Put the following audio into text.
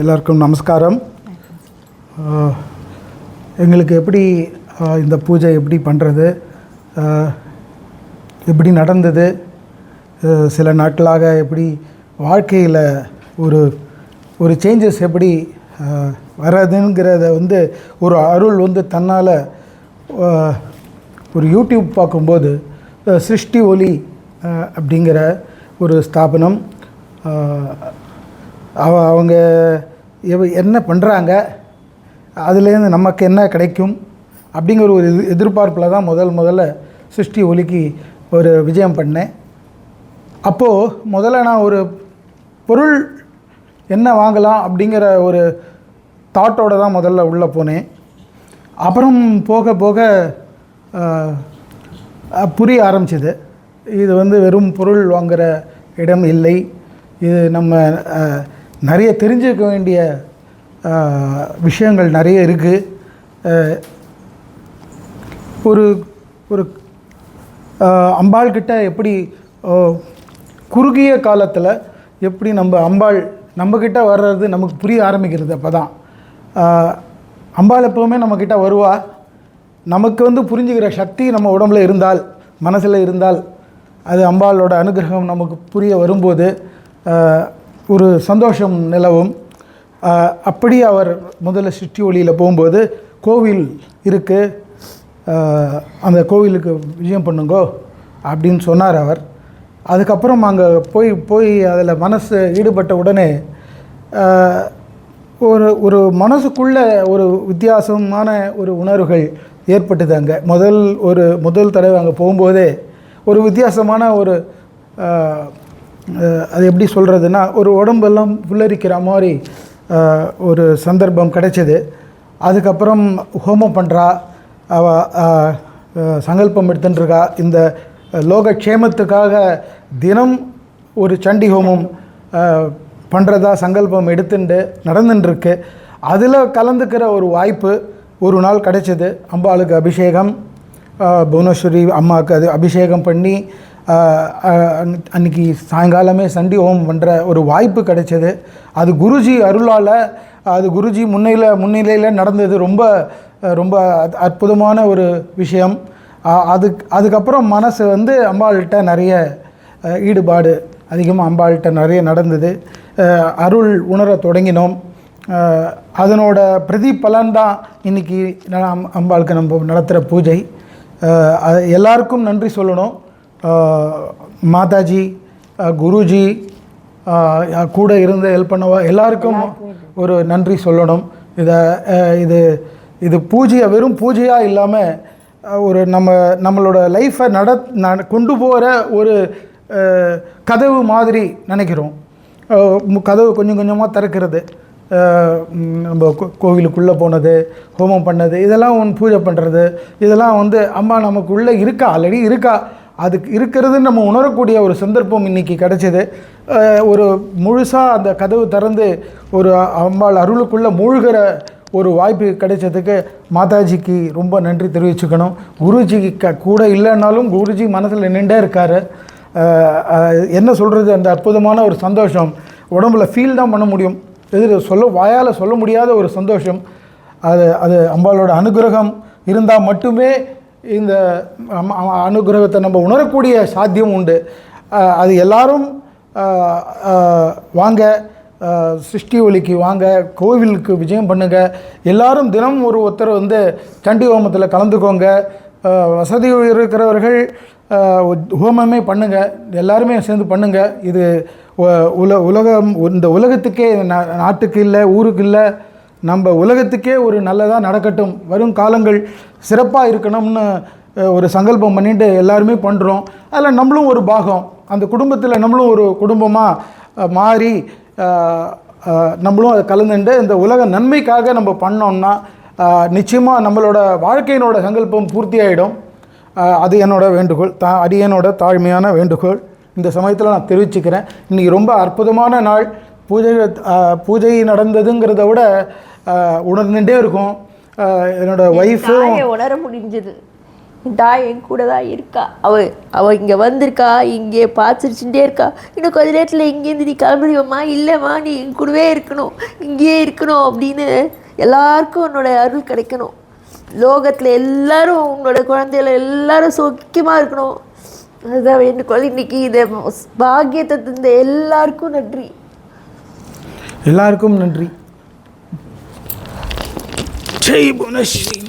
எல்லாருக்கும் நமஸ்காரம். எங்களுக்கு எப்படி இந்த பூஜை எப்படி பண்ணுறது எப்படி நடந்தது? சில நாட்களாக எப்படி வாழ்க்கையில் ஒரு ஒரு சேஞ்சஸ் எப்படி வர்றதுங்கிறத வந்து ஒரு அருள் வந்து தன்னால் ஒரு யூடியூப் பார்க்கும்போது சிருஷ்டி ஒலி அப்படிங்கிற ஒரு ஸ்தாபனம் அவ அவங்க எவ என்ன பண்ணுறாங்க அதுலேருந்து நமக்கு என்ன கிடைக்கும்? அப்படிங்கிற ஒரு எதிர் எதிர்பார்ப்பில் தான் முதல் முதல்ல சிருஷ்டி ஒலிக்கு ஒரு விஜயம் பண்ணேன். அப்போது முதல்ல நான் ஒரு பொருள் என்ன வாங்கலாம் அப்படிங்கிற ஒரு தாட்டோட தான் முதல்ல உள்ளே போனேன். அப்புறம் போக போக புரிய ஆரம்பிச்சது. இது வந்து வெறும் பொருள் வாங்குகிற இடம் இல்லை. இது நம்ம நிறைய தெரிஞ்சுக்க வேண்டிய விஷயங்கள் நிறைய இருக்குது ஒரு ஒரு அம்பாள் கிட்ட எப்படி குறுகிய காலத்தில் எப்படி நம்ம அம்பாள் நம்மக்கிட்ட வர்றது நமக்கு புரிய ஆரம்பிக்கிறது அப்போ தான் அம்பாள் எப்போவுமே நம்மக்கிட்ட வருவா. நமக்கு வந்து புரிஞ்சுக்கிற சக்தி நம்ம உடம்புல இருந்தால் மனசில் இருந்தால் அது அம்பாளோட அனுகிரகம் நமக்கு புரிய வரும்போது ஒரு சந்தோஷம் நிலவும். அப்படி அவர் முதல்ல சிருஷ்டி ஒளியில் போகும்போது கோவில் இருக்குது அந்த கோவிலுக்கு விஜயம் பண்ணுங்கோ அப்படின்னு சொன்னார் அவர். அதுக்கப்புறம் அங்கே போய் போய் அதில் மனசு ஈடுபட்ட உடனே ஒரு ஒரு மனசுக்குள்ள ஒரு வித்தியாசமான ஒரு உணர்வுகள் ஏற்பட்டது அங்கே. முதல் ஒரு முதல் தடவை அங்கே போகும்போதே ஒரு வித்தியாசமான ஒரு அது எப்படி சொல்கிறதுனா ஒரு உடம்பெல்லாம் புல்லரிக்கிற மாதிரி ஒரு சந்தர்ப்பம் கிடைச்சது. அதுக்கப்புறம் ஹோமம் பண்ணுறா அவ சங்கல்பம் எடுத்துட்டுருக்கா. இந்த லோகக்ஷேமத்துக்காக தினம் ஒரு சண்டி ஹோமம் பண்ணுறதா சங்கல்பம் எடுத்துட்டு நடந்துட்டுருக்கு. அதில் கலந்துக்கிற ஒரு வாய்ப்பு ஒரு நாள் கிடைச்சது. அம்பாளுக்கு அபிஷேகம் புவனேஸ்வரி அம்மாவுக்கு அது அபிஷேகம் பண்ணி அன்னைக்கு- சாயங்காலமே சண்டி ஹோம் பண்ணுற ஒரு வாய்ப்பு கிடைச்சது. அது குருஜி அருளால் அது குருஜி முன்னையில் முன்னிலையில் நடந்தது ரொம்ப ரொம்ப அத்- அற்புதமான ஒரு விஷயம். அதுக்கு அதுக்கப்புறம் மனசு வந்து அம்பாள்கிட்ட நிறைய ஈடுபாடு அதிகமாக அம்பாள்கிட்ட நிறைய நடந்தது. அருள் உணர தொடங்கினோம். அஹ், அதனோட பிரதிபலன் தான் இன்றைக்கி அம்பாளுக்கு நம்ம நடத்துகிற பூஜை. எல்லாருக்கும் நன்றி சொல்லணும். மாதாஜி குருஜி கூட இருந்து ஹெல்ப் பண்ணவா எல்லாருக்கும் ஒரு நன்றி சொல்லணும். இதை இது இது பூஜையை வெறும் பூஜையாக இல்லாமல் ஒரு நம்ம நம்மளோட லைஃப்பை நட கொண்டு போகிற ஒரு கதவு மாதிரி நினைக்கிறோம். கதவு கொஞ்சம் கொஞ்சமாக திறக்கிறது. நம்ம கோ- கோவிலுக்குள்ளே போனது ஹோமம் பண்ணது இதெல்லாம் ஒன்று பூஜை பண்ணுறது இதெல்லாம் வந்து அம்மா நமக்கு உள்ளே இருக்கா? ஆல்ரெடி இருக்கா? அதுக்கு இருக்கிறதுன்னு நம்ம உணரக்கூடிய ஒரு சந்தர்ப்பம் இன்றைக்கி கிடச்சிது. ஒரு முழுசாக அந்த கதவு திறந்து ஒரு அம்பாள் அருளுக்குள்ளே மூழ்கிற ஒரு வாய்ப்பு கிடைச்சதுக்கு மாதாஜிக்கு ரொம்ப நன்றி தெரிவிச்சுக்கணும். குருஜிக்கு க கூட இல்லைன்னாலும் குருஜி மனசில் நின்றே இருக்கார். என்ன சொல்கிறது அந்த அற்புதமான ஒரு சந்தோஷம். உடம்புல ஃபீல் தான் பண்ண முடியும். எதிர சொல்ல வாயால் சொல்ல முடியாத ஒரு சந்தோஷம். அது அது அம்பாளோட அனுகிரகம் இருந்தால் மட்டுமே இந்த அனுகிரகத்தை நம்ம உணரக்கூடிய சாத்தியம் உண்டு. அது எல்லாரும் வாங்க சிருஷ்டி ஒலிக்கு வாங்க கோவிலுக்கு விஜயம் பண்ணுங்க. எல்லாரும் தினம் ஒரு ஒருத்தர் வந்து சண்டி ஹோமத்தில் கலந்துக்கோங்க. வசதி இருக்கிறவர்கள் ஹோமமே பண்ணுங்க. எல்லாருமே சேர்ந்து பண்ணுங்க. இது உல உலகம் இந்த உலகத்துக்கே நா- நாட்டுக்கு இல்லை ஊருக்கு இல்லை நம்ம உலகத்துக்கே ஒரு நல்லதாக நடக்கட்டும். வரும் காலங்கள் சிறப்பாக இருக்கணும்னு ஒரு சங்கல்பம் பண்ணிட்டு எல்லாருமே பண்ணுறோம் அதில் நம்மளும் ஒரு பாகம். அந்த குடும்பத்தில் நம்மளும் ஒரு குடும்பமாக மாறி நம்மளும் அதை கலந்துட்டு இந்த உலக நன்மைக்காக நம்ம பண்ணோம்னா நிச்சயமாக நம்மளோட வாழ்க்கையினோட சங்கல்பம் பூர்த்தி ஆகிடும் அது என்னோட வேண்டுகோள் தா அடியனோட தாழ்மையான வேண்டுகோள். இந்த சமயத்தில் நான் தெரிவிச்சுக்கிறேன். இன்றைக்கி ரொம்ப அற்புதமான நாள். பூஜை பூஜை நடந்ததுங்கிறத விட உணர்ந்துட்டே இருக்கும். என்னோட ஒய்ஃபும் உணர முடிஞ்சது. தாய் என் கூட தான் இருக்கா. அவ அவ இங்கே வந்திருக்கா இங்கே பார்த்துச்சுட்டே இருக்கா. இன்னும் கொஞ்ச நேரத்தில் இங்கேருந்து நீ கிளம்பிடுவோம்மா இல்லைம்மா நீ என் கூடவே இருக்கணும். இங்கேயே இருக்கணும். அப்படின்னு எல்லாருக்கும் உன்னோட அருள் கிடைக்கணும். லோகத்தில் எல்லாரும் உன்னோட குழந்தைகள் எல்லாரும் சௌக்கியமாக இருக்கணும். அதுதான் வேண்டுகோள். இன்னைக்கு இதை பாக்கியத்தை தந்த எல்லாருக்கும் நன்றி. எல்லாருக்கும் நன்றி. table and that shit.